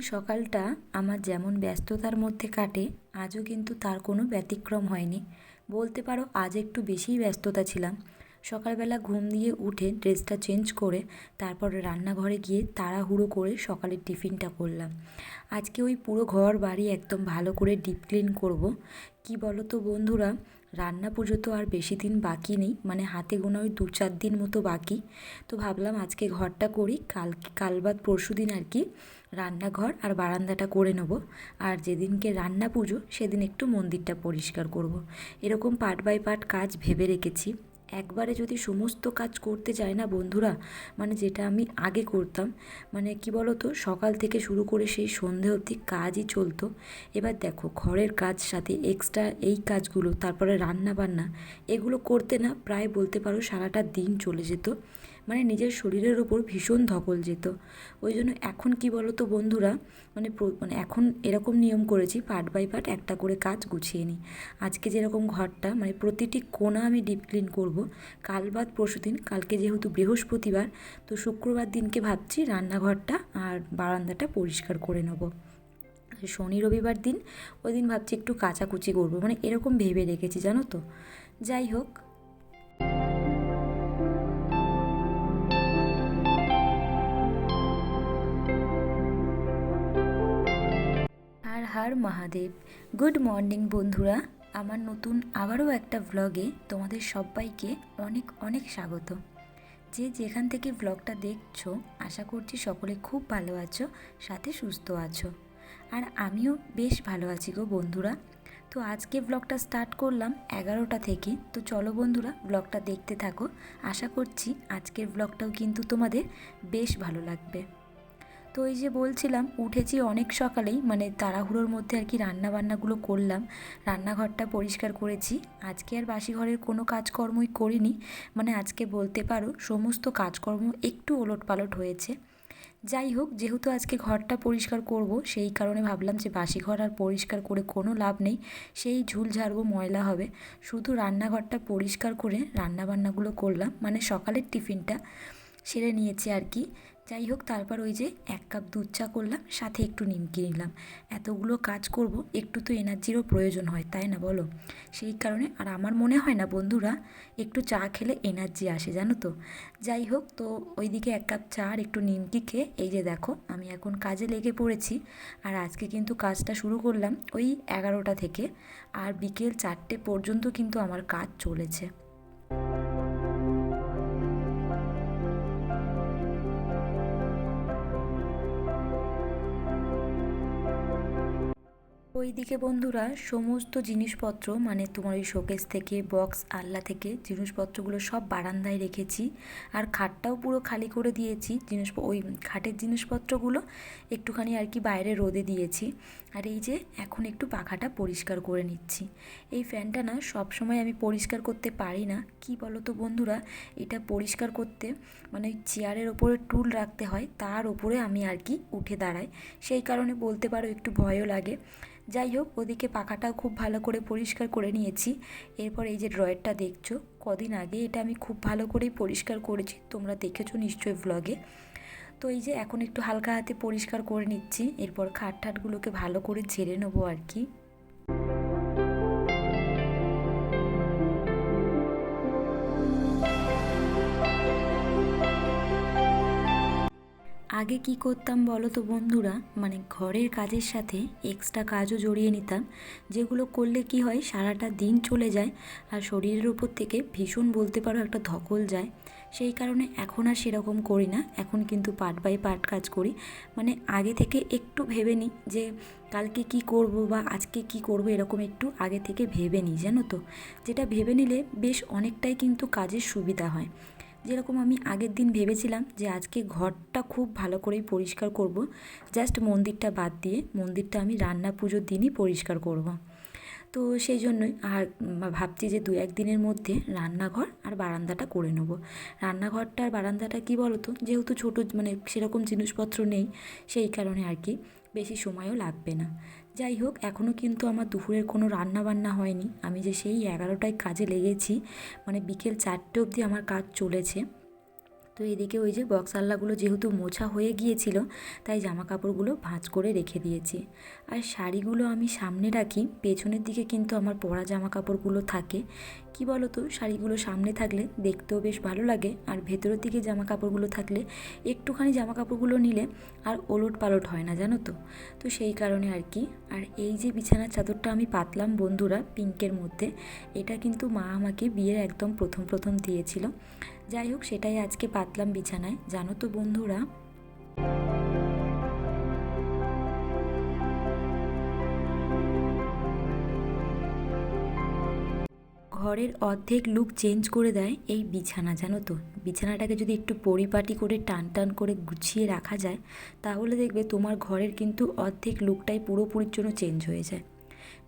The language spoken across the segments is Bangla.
সকালটা আমার যেমন ব্যস্ততার মধ্যে কাটে, আজও কিন্তু তার কোনো ব্যতিক্রম হয়নি। বলতে পারো, আজ একটু বেশিই ব্যস্ততা ছিলাম। সকালবেলা ঘুম দিয়ে উঠে ড্রেসটা চেঞ্জ করে তারপর রান্নাঘরে গিয়ে তাড়াহুড়ো করে সকালের টিফিনটা করলাম। আজকে ওই পুরো ঘর বাড়ি একদম ভালো করে ডিপ ক্লিন করব। কি বলো তো বন্ধুরা রান্না পুজো তো আর বেশি দিন বাকি নেই মানে হাতে গোনা ওই দু চার দিন মতো বাকি। তো ভাবলাম আজকে ঘরটা করি, কাল কাল বাদ পরশু দিন আর কি রান্নাঘর আর বারান্দাটা করে নেব। আর যেদিনকে রান্না পুজো, সেদিন একটু মন্দিরটা পরিষ্কার করব। এরকম পার্ট বাই পার্ট কাজ ভেবে রেখেছি। একবারে যদি সমস্ত কাজ করতে যায় না বন্ধুরা মানে যেটা আমি আগে করতাম মানে কি বলো তো সকাল থেকে শুরু করে সেই সন্ধে অবধি কাজই চলতো। এবার দেখো, ঘরের কাজ সাথে এক্সট্রা এই কাজগুলো, তারপরে রান্না বান্না এগুলো করতে না প্রায় বলতে পারো সারাটা দিন চলে যেত। মানে নিজের শরীরের ওপর ভীষণ ধকল যেত। ওই জন্য এখন কি বলো তো বন্ধুরা মানে মানে এখন এরকম নিয়ম করেছি, পার্ট বাই পার্ট একটা করে কাজ গুছিয়ে নিই। আজকে যেরকম ঘরটা মানে প্রতিটি কোণা আমি ডিপ ক্লিন করব। কাল বাদ পরশু দিন, কালকে যেহেতু বৃহস্পতিবার, তো শুক্রবার দিনকে ভাবছি রান্নাঘরটা আর বারান্দাটা পরিষ্কার করে নেব। শনি রবিবার দিন, ওই দিন ভাবছি একটু কাচাকুচি করব। মানে এরকম ভেবে রেখেছি, জানো তো? যাই হোক। হার মহাদেব। গুড মর্নিং বন্ধুরা। আমার নতুন আবারও একটা ভ্লগে তোমাদের সবাইকে অনেক অনেক স্বাগত। যে যেখান থেকে ব্লগটা দেখছ, আশা করছি সকলে খুব ভালো আছো, সাথে সুস্থ আছো। আর আমিও বেশ ভালো আছি গো বন্ধুরা। তো আজকে ব্লগটা স্টার্ট করলাম এগারোটা থেকে। তো চলো বন্ধুরা ব্লগটা দেখতে থাকো। আশা করছি আজকের ব্লগটাও কিন্তু তোমাদের বেশ ভালো লাগবে। তো এই যে বলছিলাম, উঠেছি অনেক সকালেই মানে তাড়াহুড়োর মধ্যে আর কি রান্না বান্নাগুলো করলাম। রান্নাঘরটা পরিষ্কার করেছি। আজকে আর বাসি ঘরের কোনো কাজকর্মই করিনি। মানে আজকে বলতে পারো, সমস্ত কাজকর্ম একটু ওলট পালট হয়েছে। যাই হোক, যেহেতু আজকে ঘরটা পরিষ্কার করব, সেই কারণে ভাবলাম যে বাসি ঘর আর পরিষ্কার করে কোনো লাভ নেই। সেই ঝুল ঝাড়বো ময়লা হবে। শুধু রান্নাঘরটা পরিষ্কার করে রান্নাবান্নাগুলো করলাম। মানে সকালের টিফিনটা সেরে নিয়েছি আর কি। যাই হোক, তারপর ওই যে এক কাপ দুধ চা করলাম, সাথে একটু নিমকি নিলাম। এতগুলো কাজ করব, একটু তো এনার্জিরও প্রয়োজন হয়, তাই না বলো? সেই কারণে, আর আমার মনে হয় না বন্ধুরা, একটু চা খেলে এনার্জি আসে, জানো তো? যাই হোক, তো ওইদিকে এক কাপ চা আর একটু নিমকি খেয়ে, এই যে দেখো, আমি এখন কাজে লেগে পড়েছি। আর আজকে কিন্তু কাজটা শুরু করলাম ওই এগারোটা থেকে, আর বিকেল চারটে পর্যন্ত কিন্তু আমার কাজ চলেছে। ওইদিকে বন্ধুরা, সমস্ত জিনিসপত্র মানে তোমার ওই শোকেস থেকে বক্স আল্লা থেকে, জিনিসপত্রগুলো সব বারান্দায় রেখেছি। আর খাটটাও পুরো খালি করে দিয়েছি জিনিস ওই খাটের জিনিসপত্রগুলো একটুখানি আর কি বাইরে রোদে দিয়েছি। আর এই যে, এখন একটু পাখাটা পরিষ্কার করে নিচ্ছি। এই ফ্যানটা না সব সময় আমি পরিষ্কার করতে পারি না। কি বলো তো বন্ধুরা, এটা পরিষ্কার করতে মানে ওই চেয়ারের ওপরে টুল রাখতে হয়, তার ওপরে আমি আর কি উঠে দাঁড়াই। সেই কারণে বলতে পারো একটু ভয়ও লাগে। যাই হোক, ওদিকে পাখাটাও খুব ভালো করে পরিষ্কার করে নিয়েছি। এরপর এই যে ড্রয়ারটা দেখছ, কদিন আগে এটা আমি খুব ভালো করেই পরিষ্কার করেছি। তোমরা দেখেছ নিশ্চয়ই ভ্লগে তো এই যে এখন একটু হালকা হাতে পরিষ্কার করে নিচ্ছি, এরপর খাট ঠাটগুলোকে ভালো করে ঝেড়ে নেব আর কি। আগে কি করতাম বলো তো বন্ধুরা মানে ঘরের কাজের সাথে এক্সট্রা কাজও জড়িয়ে নিতাম, যেগুলো করলে কি হয় সারাটা দিন চলে যায় আর শরীরের উপর থেকে ভীষণ বলতে পারো একটা ধকল যায়। সেই কারণে এখন আর সেরকম করি না। এখন কিন্তু পার্ট বাই পার্ট কাজ করি। মানে আগে থেকে একটু ভেবে নিই যে কালকে কি করব বা আজকে কি করব এরকম একটু আগে থেকে ভেবে নিই, জানো তো? যেটা ভেবে নিলে বেশ অনেকটাই কিন্তু কাজের সুবিধা হয়। যেরকম আমি আগের দিন ভেবেছিলাম যে আজকে ঘরটা খুব ভালো করেই পরিষ্কার করব। জাস্ট মন্দিরটা বাদ দিয়ে মন্দিরটা আমি রান্না পুজোর দিনই পরিষ্কার করব। তো সেই জন্যই আর ভাবছি যে দু একদিনের মধ্যে রান্নাঘর আর বারান্দাটা করে নেব। রান্নাঘরটা আর বারান্দাটা কী বলো তো যেহেতু ছোটো মানে সেরকম জিনিসপত্র নেই, সেই কারণে আর কি বেশি সময়ও লাগবে না। যাই হোক এখনও কিন্তু আমার দুপুরের কোনো রান্না বান্না হয়নি। আমি যে সেই এগারোটায় কাজে লেগেছি মানে বিকেল চারটে অবধি আমার কাজ চলেছে। তো এদিকে ওই যে বক্স আল্লাগুলো যেহেতু মোছা হয়ে গিয়েছিল, তাই জামা কাপড়গুলো ভাঁজ করে রেখে দিয়েছি। আর শাড়িগুলো আমি সামনে রাখি, পেছনের দিকে কিন্তু আমার পরা জামা কাপড়গুলো থাকে। কি বলো তো? শাড়িগুলো সামনে থাকলে দেখতেও বেশ ভালো লাগে। আর ভেতরের দিকে জামা কাপড়গুলো থাকলে একটুখানি জামা কাপড়গুলো নিলে আর ওলট পালট হয় না, জানো তো? তো সেই কারণে আর কি। আর এই যে বিছানার চাদরটা আমি পাতলাম বন্ধুরা পিঙ্কের মধ্যে, এটা কিন্তু মা আমাকে বিয়ের একদম প্রথম প্রথম দিয়েছিল। যাই হোক, সেটাই আজকে পাতলাম বিছানায়। জানো তো বন্ধুরা? ঘরের অর্ধেক লুক চেঞ্জ করে দেয় এই বিছানা, জানো তো? বিছানাটাকে যদি একটু পরিপাটি করে টান টান করে গুছিয়ে রাখা যায়, তাহলে দেখবে তোমার ঘরের কিন্তু অর্ধেক লুকটাই পুরোপুরির জন্য চেঞ্জ হয়ে যায়।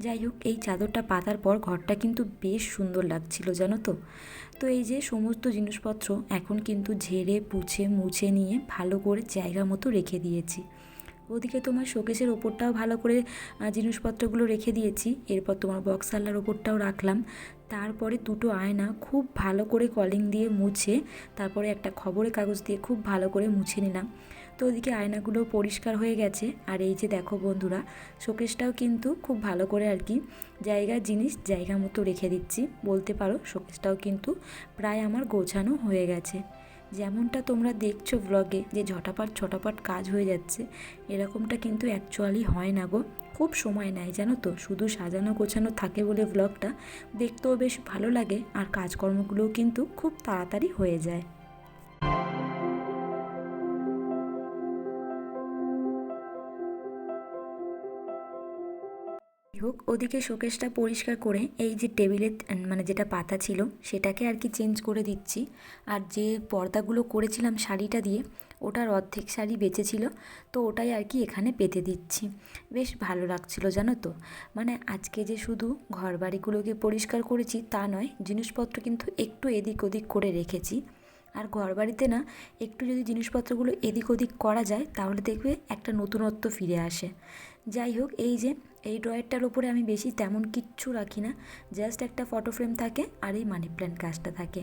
যাই হোক, এই চাদরটা পাতার পর ঘরটা কিন্তু বেশ সুন্দর লাগছিল, জানো তো? তো এই যে সমস্ত জিনিসপত্র এখন কিন্তু ঝেড়ে, পুছে, মুছে নিয়ে ভালো করে জায়গা মতো রেখে দিয়েছি। ওদিকে তোমার শোকেসের ওপরটাও ভালো করে জিনিসপত্রগুলো রেখে দিয়েছি। এরপর তোমার বক্স আল্লার ওপরটাও রাখলাম। তারপরে দুটো আয়না খুব ভালো করে কলিং দিয়ে মুছে, তারপরে একটা খবরের কাগজ দিয়ে খুব ভালো করে মুছে নিলাম। তো ওদিকে আয়নাগুলো পরিষ্কার হয়ে গেছে। আর এই যে দেখো বন্ধুরা, শোকেসটাও কিন্তু খুব ভালো করে আর কি জায়গার জিনিস জায়গা মতো রেখে দিচ্ছি। বলতে পারো, শোকেসটাও কিন্তু প্রায় আমার গোছানো হয়ে গেছে। যেমনটা তোমরা দেখছ ব্লগে যে ঝটাপাট ছটাপাট কাজ হয়ে যাচ্ছে, এরকমটা কিন্তু অ্যাকচুয়ালি হয় না গো। খুব সময় নেয়, জানো তো? শুধু সাজানো গোছানো থাকে বলে ব্লগটা দেখতেও বেশ ভালো লাগে আর কাজকর্মগুলোও কিন্তু খুব তাড়াতাড়ি হয়ে যায়। হোক, ওদিকে শোকেসটা পরিষ্কার করে এই যে টেবিলের মানে যেটা পাতা ছিল, সেটাকে আর কি চেঞ্জ করে দিচ্ছি। আর যে পর্দাগুলো করেছিলাম শাড়িটা দিয়ে, ওটার অর্ধেক শাড়ি বেঁচেছিল তো ওটাই আর কি এখানে পেতে দিচ্ছি। বেশ ভালো লাগছিল, জানো তো? মানে আজকে যে শুধু ঘর বাড়িগুলোকে পরিষ্কার করেছি, তা নয়, জিনিসপত্র কিন্তু একটু এদিক ওদিক করে রেখেছি। আর ঘর বাড়িতে না, একটু যদি জিনিসপত্রগুলো এদিক ওদিক করা যায়, তাহলে দেখবে একটা নতুনত্ব ফিরে আসে। যাই হোক, এই যে এই ড্রয়ারটার উপরে আমি বেশি তেমন কিচ্ছু রাখি না জাস্ট একটা ফটো ফ্রেম থাকে আর এই মানি প্ল্যান্ট গাছটা থাকে।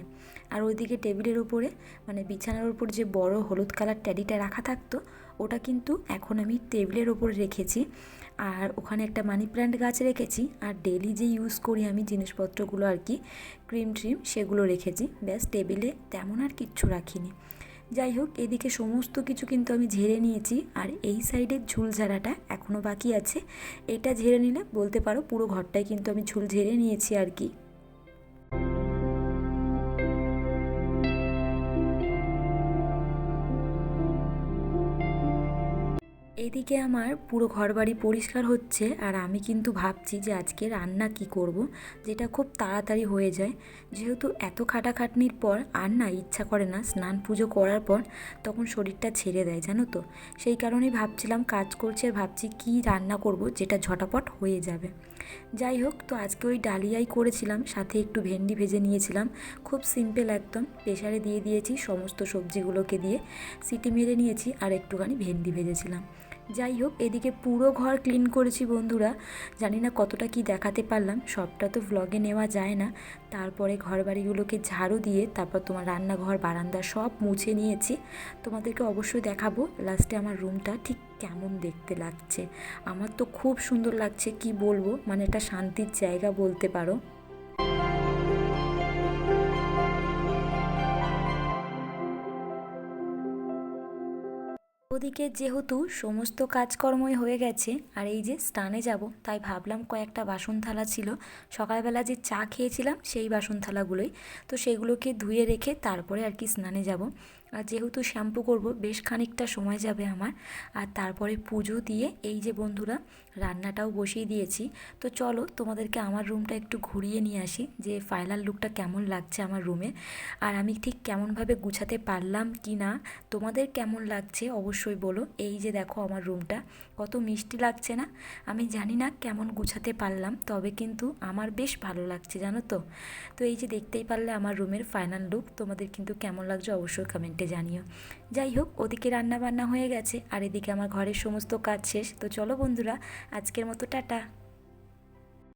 আর ওইদিকে টেবিলের ওপরে মানে বিছানার ওপর যে বড় হলুদ কালার ট্যাডিটা রাখা থাকতো, ওটা কিন্তু এখন আমি টেবিলের ওপরে রেখেছি। আর ওখানে একটা মানি প্ল্যান্ট গাছ রেখেছি আর ডেলি যে ইউজ করি আমি জিনিসপত্রগুলো আর কি ক্রিম ট্রিম সেগুলো রেখেছি। ব্যাস, টেবিলে তেমন আর কিচ্ছু রাখিনি। যাই হোক, এদিকে সমস্ত কিছু কিন্তু আমি ঝেড়ে নিয়েছি আর এই সাইডের ঝুল ঝাড়াটা এখনও বাকি আছে। এটা ঝেড়ে নিলে বলতে পারো পুরো ঘরটায় কিন্তু আমি ঝুল ঝেড়ে নিয়েছি আর কি। এদিকে আমার পুরো ঘরবাড়ি পরিষ্কার হচ্ছে আর আমি কিন্তু ভাবছি যে আজকে রান্না কি করব, যেটা খুব তাড়াতাড়ি হয়ে যায়। যেহেতু এত খাটাখাটনির পর আর না ইচ্ছা করে না স্নান পুজো করার পর তখন শরীরটা ছেড়ে দেয়, জানো তো? সেই কারণেই ভাবছিলাম কাজ করছি ভাবছি কি রান্না করব যেটা ঝটাপট হয়ে যাবে। যাই হোক, তো আজকে ওই ডালিয়াই করেছিলাম, সাথে একটু ভেন্ডি ভেজে নিয়েছিলাম। খুব সিম্পল একদম প্রেশারে দিয়ে দিয়েছি সমস্ত সবজিগুলোকে দিয়ে। সিটি মেরে নিয়েছি আর একটুখানি ভেন্ডি ভেজেছিলাম। যাই হোক এদিকে পুরো ঘর ক্লিন করেছি বন্ধুরা। জানি না কতটা কি দেখাতে পারলাম, সবটা তো ভ্লগে নেওয়া যায় না। তারপরে ঘর বাড়িগুলোকে ঝাড়ু দিয়ে তারপর তোমার রান্নাঘর, বারান্দা সব মুছে নিয়েছি। তোমাদেরকে অবশ্যই দেখাবো লাস্টে আমার রুমটা ঠিক কেমন দেখতে লাগছে। আমার তো খুব সুন্দর লাগছে, কি বলব? মানে এটা শান্তির জায়গা বলতে পারো। ওদিকে যেহেতু সমস্ত কাজকর্মই হয়ে গেছে, আর এই যে স্নানে যাব, তাই ভাবলাম কয়েকটা বাসন থালা ছিল। সকালবেলা যে চা খেয়েছিলাম, সেই বাসন থালাগুলোই তো সেগুলোকে ধুয়ে রেখে তারপরে আর কি স্নানে যাব। আর যেহেতু শ্যাম্পু করব, বেশ খানিকটা সময় যাবে আমার। আর তারপরে পুজো দিয়ে এই যে বন্ধুরা, রান্নাটাও বসিয়ে দিয়েছি। তো চলো তোমাদেরকে আমার রুমটা একটু ঘুরিয়ে নিয়ে আসি, যে ফাইনাল লুকটা কেমন লাগছে আমার রুমে। আর আমি ঠিক কেমনভাবে গুছাতে পারলাম কি না, তোমাদের কেমন লাগছে অবশ্যই বলো। এই যে দেখো আমার রুমটা, কত মিষ্টি লাগছে না? আমি জানি না কেমন গুছাতে পারলাম, তবে কিন্তু আমার বেশ ভালো লাগছে, জানো তো? তো এই যে দেখতেই পারলে আমার রুমের ফাইনাল লুক তোমাদের কিন্তু কেমন লাগছে অবশ্যই কমেন্টে জানিও। যাই হোক, ওদিকে রান্না বান্না হয়ে গেছে, আর এদিকে আমার ঘরের সমস্ত কাজ শেষ। তো চলো বন্ধুরা, আজকের মতো টাটা।